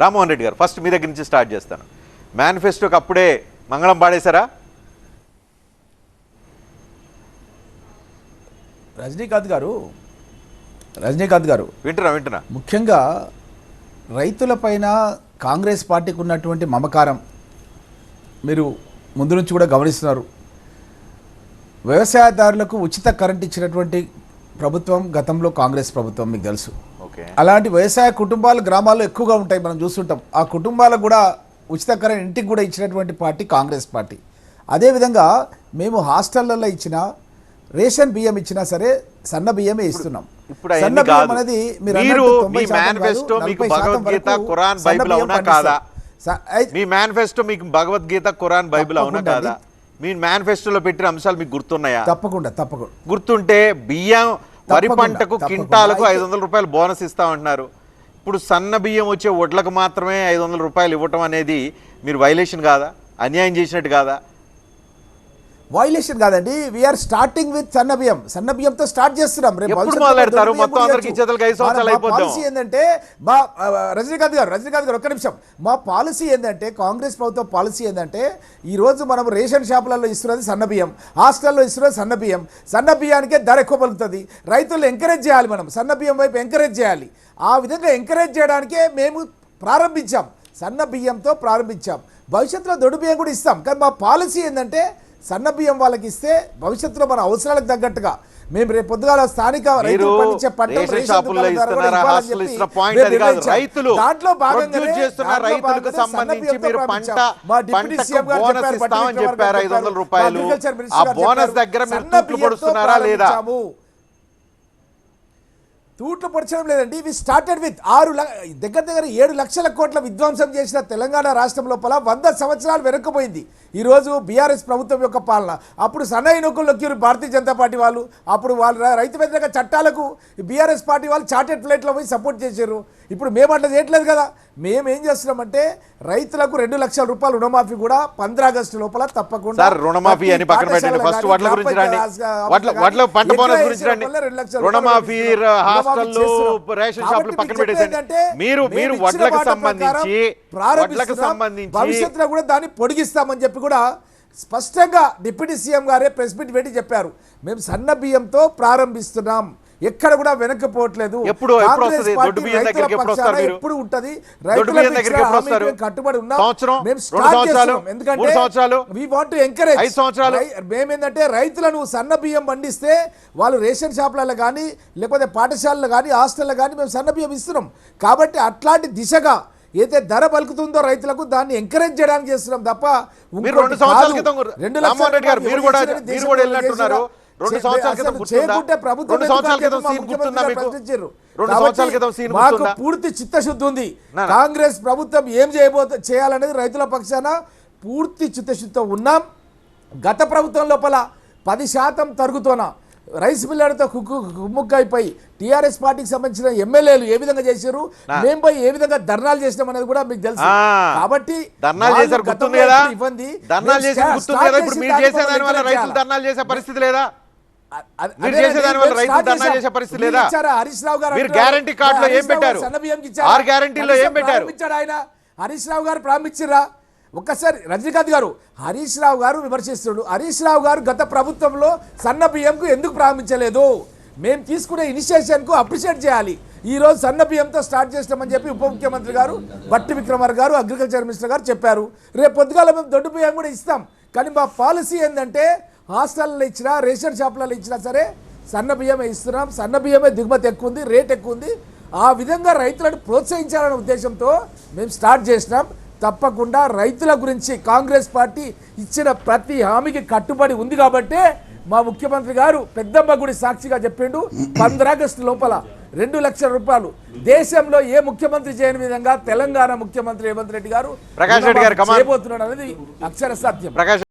రామ్మోహన్ రెడ్డి గారు ఫస్ట్ మీ దగ్గర నుంచి స్టార్ట్ చేస్తాను. మేనిఫెస్టోకి అప్పుడే మంగళం పాడేశారా? రజనీకాంత్ గారు రజనీకాంత్ గారు వింటున్నా వింటున్నా. ముఖ్యంగా రైతులపైన కాంగ్రెస్ పార్టీకి ఉన్నటువంటి మమకారం మీరు ముందు నుంచి కూడా గమనిస్తున్నారు. వ్యవసాయదారులకు ఉచిత కరెంట్ ఇచ్చినటువంటి ప్రభుత్వం గతంలో కాంగ్రెస్ ప్రభుత్వం మీకు తెలుసు. అలాంటి వ్యవసాయ కుటుంబాలు గ్రామాల్లో ఎక్కువగా ఉంటాయి మనం చూస్తుంటాం. ఆ కుటుంబాలకు కూడా ఉచిత కరెంట్ ఇంటికి కూడా ఇచ్చినటువంటి పార్టీ కాంగ్రెస్ పార్టీ. అదేవిధంగా మేము హాస్టళ్ళలో ఇచ్చిన రేషన్ బియ్యం ఇచ్చినా సరే సన్న బియ్యమే ఇస్తున్నాం. ఇప్పుడు సన్న బియ్యం అనేది మీరు మీ 90 శాతం కాదు, మేనిఫెస్టో మీకు 40 శాతం భగవద్గీత ఖురాన్ బైబిల్ అవునా. కాదా? మీ మేనిఫెస్టో మీకు భగవద్గీత ఖురాన్ బైబిల్ అవునా కాదా? మీ మేనిఫెస్టోలో పెట్టిన అంశాలు మీకు గుర్తున్నాయా? తప్పకుండా తప్పకుండా. గుర్తుంటే బియ్యం వరి పంటకు. కింటాలకు ఐదు వందల రూపాయలు బోనస్ ఇస్తామంటున్నారు. ఇప్పుడు సన్న బియ్యం వచ్చే వడ్లకు మాత్రమే ఐదు వందల రూపాయలు ఇవ్వటం అనేది మీరు వైలేషన్ కాదా? అన్యాయం చేసినట్టు కాదా? వైలేషన్ కాదండి. వీఆర్ స్టార్టింగ్ విత్ సన్న బియ్యం సన్న బియ్యంతో స్టార్ట్ చేస్తున్నాం. పాలసీ ఏంటంటే మా రజనీకాంత్ గారు రజనీకాంత్ గారు ఒక్క నిమిషం. మా పాలసీ ఏంటంటే కాంగ్రెస్ ప్రభుత్వం పాలసీ ఏంటంటే ఈ రోజు మనం రేషన్ షాపులలో ఇస్తున్నది సన్న బియ్యం హాస్టల్లో ఇస్తున్నది సన్న బియ్యం సన్న బియ్యానికే ధర ఎక్కువ పలుకుతుంది. రైతులు ఎంకరేజ్ చేయాలి మనం. సన్న బియ్యం వైపు ఎంకరేజ్ చేయాలి. ఆ విధంగా ఎంకరేజ్ చేయడానికే మేము ప్రారంభించాం. సన్న బియ్యంతో ప్రారంభించాం. భవిష్యత్తులో దొడ్డు బియ్యం కూడా ఇస్తాం. కానీ మా పాలసీ ఏంటంటే సన్న బియ్యం వాళ్ళకి ఇస్తే భవిష్యత్తులో మన అవసరాలకు తగ్గట్టుగా మేము రేపు పొద్దుగాల స్థానిక రైతులు పండించే పంటలు దాంట్లో అగ్రికల్చర్ మినిస్టర్ గారు బోనస్ చెప్పారు, దగ్గర మీరు సన్న తూట్లు బియ్యంతో లేదండి. వి స్టార్టెడ్ విత్ ఆరు ల- దగ్గర దగ్గర ఏడు లక్షల కోట్ల విధ్వంసం చేసిన తెలంగాణ రాష్ట్రం లోపల వంద సంవత్సరాలు వెనక్కిపోయింది ఈరోజు బీఆర్ఎస్ ప్రభుత్వం యొక్క పాలన. అప్పుడు సన్నయ్య నొక్కులు భారతీయ జనతా పార్టీ వాళ్ళు. అప్పుడు వాళ్ళు రైతు వ్యతిరేక చట్టాలకు బీఆర్ఎస్ పార్టీ వాళ్ళు చార్టెడ్ ఫ్లైట్లో పోయి సపోర్ట్ చేశారు ఇప్పుడు మేము అట్లా చేయట్లేదు కదా. మేము ఏం చేస్తున్నామంటే రైతులకు రెండు లక్షల రూపాయలు రుణమాఫీ కూడా పంద్ర ఆగస్టు లోపల తప్పకుండా రుణమాఫీ అని పక్కన పెట్టండి ఫస్ట్ వడ్ల గురించి రండి వడ్ల పంట బోనస్ గురించి రండి రుణమాఫీ. హాస్టల్లో. రేషన్ షాపులు పక్కన పెట్టేసండి మీరు మీరు వడ్లకు సంబంధించి వడ్లకు. సంబంధించి భవిష్యత్తులో కూడా దాన్ని పొడిగిస్తామని చెప్పి కూడా స్పష్టంగా డిప్యూటీ సీఎం గారే ప్రెస్ మీట్ పెట్టి చెప్పారు మేము సన్న బియ్యంతో ప్రారంభిస్తున్నాం ఎక్కడ కూడా వెనక్కిపోవట్లేదు ఎప్పుడు- ఎప్పుడు ఉంటది? కట్టుబడి? మేమేంటంటే రైతులను సన్న బియ్యం పండిస్తే వాళ్ళు రేషన్ షాపులలో కానీ లేకపోతే పాఠశాలలో కానీ హాస్టల్లో కానీ మేము సన్న బియ్యం ఇస్తున్నాం. కాబట్టి అట్లాంటి దిశగా ఏదైతే ధర పలుకుతుందో రైతులకు దాన్ని ఎంకరేజ్ చేయడానికి చేస్తున్నాం తప్ప రెండు సంవత్సరాల. క్రితం రెండు లక్షల మీరు కూడా మీరు కూడా వెళ్ళినట్టున్నారు. రెండు సంవత్సరాల క్రితం ప్రభుత్వం రెండు ఎందుకు సంవత్సరాల కాదు? క్రితం మా సీన్ గుర్తుందా ముఖ్యమంత్రి మీకు? గారు ప్రశ్నించారు. రెండు కాబట్టి సంవత్సరాల క్రితం సీన్ మాకు గుర్తుందా పూర్తి చిత్తశుద్ధి ఉంది. కాంగ్రెస్ ప్రభుత్వం ఏం చేయబోతే చేయాలనేది రైతుల పక్షాన పూర్తి చిత్తశుద్ధితో ఉన్నాం. గత ప్రభుత్వం లోపల పది శాతం తరుగుతోన రైస్ మిల్లర్తో కుమ్ముక్కైపోయి టీఆర్ఎస్ పార్టీకి సంబంధించిన ఎమ్మెల్యేలు ఏ విధంగా చేశారు? మేము పోయి ఏ విధంగా ధర్నాలు చేసినాం అనేది కూడా మీకు తెలుసు. కాబట్టి ధర్నాలు చేశారు ఇవ్వండి. ధర్నాలు రైతులు. ధర్నాలు చేసే పరిస్థితి లేదా? హరీష్ రావు గారు గ్యారంటీ కార్డులో ఏం పెట్టారు? ఆరు ఏం పెట్టారు? ఆయన హరీష్ రావు గారు ప్రారంభించారా ఒక్కసారి రజనీకాంత్ గారు హరీష్ రావు గారు విమర్శిస్తున్నాడు హరీష్ రావు గారు గత ప్రభుత్వంలో సన్న బియ్యంకు ఎందుకు ప్రారంభించలేదు మేము తీసుకునే ఇనిషియేషన్కు అప్రిషియేట్ చేయాలి ఈ రోజు సన్న బియ్యంతో స్టార్ట్ చేస్తామని చెప్పి ఉప ముఖ్యమంత్రి గారు బట్టి విక్రమార్ గారు అగ్రికల్చర్ మినిస్టర్ గారు చెప్పారు రేపు పొద్దుగాల మేము దొడ్డు బియ్యం కూడా ఇస్తాం కానీ మా పాలసీ ఏంటంటే హాస్టల్లో ఇచ్చినా రేషన్ షాపులలో ఇచ్చినా సరే సన్న బియ్యమే ఇస్తున్నాం. సన్న బియ్యమే దిగుమతి ఎక్కువ ఉంది రేట్ ఎక్కువ ఉంది ఆ విధంగా రైతులను ప్రోత్సహించాలనే ఉద్దేశంతో మేము స్టార్ట్ చేసినాం. తప్పకుండా రైతుల గురించి కాంగ్రెస్ పార్టీ ఇచ్చిన ప్రతి హామీకి కట్టుబడి ఉంది కాబట్టే మా ముఖ్యమంత్రి గారు పెద్దమ్మ గుడి సాక్షిగా చెప్పిండు. పంద్రాగస్టు లోపల రెండు లక్షల రూపాయలు దేశంలో ఏ ముఖ్యమంత్రి చేయని విధంగా తెలంగాణ ముఖ్యమంత్రి రేవంత్ రెడ్డి గారు ప్రకాష్ రెడ్డి గారు, come on. చేయబోతున్నాడు అనేది అక్షర ప్రకాష్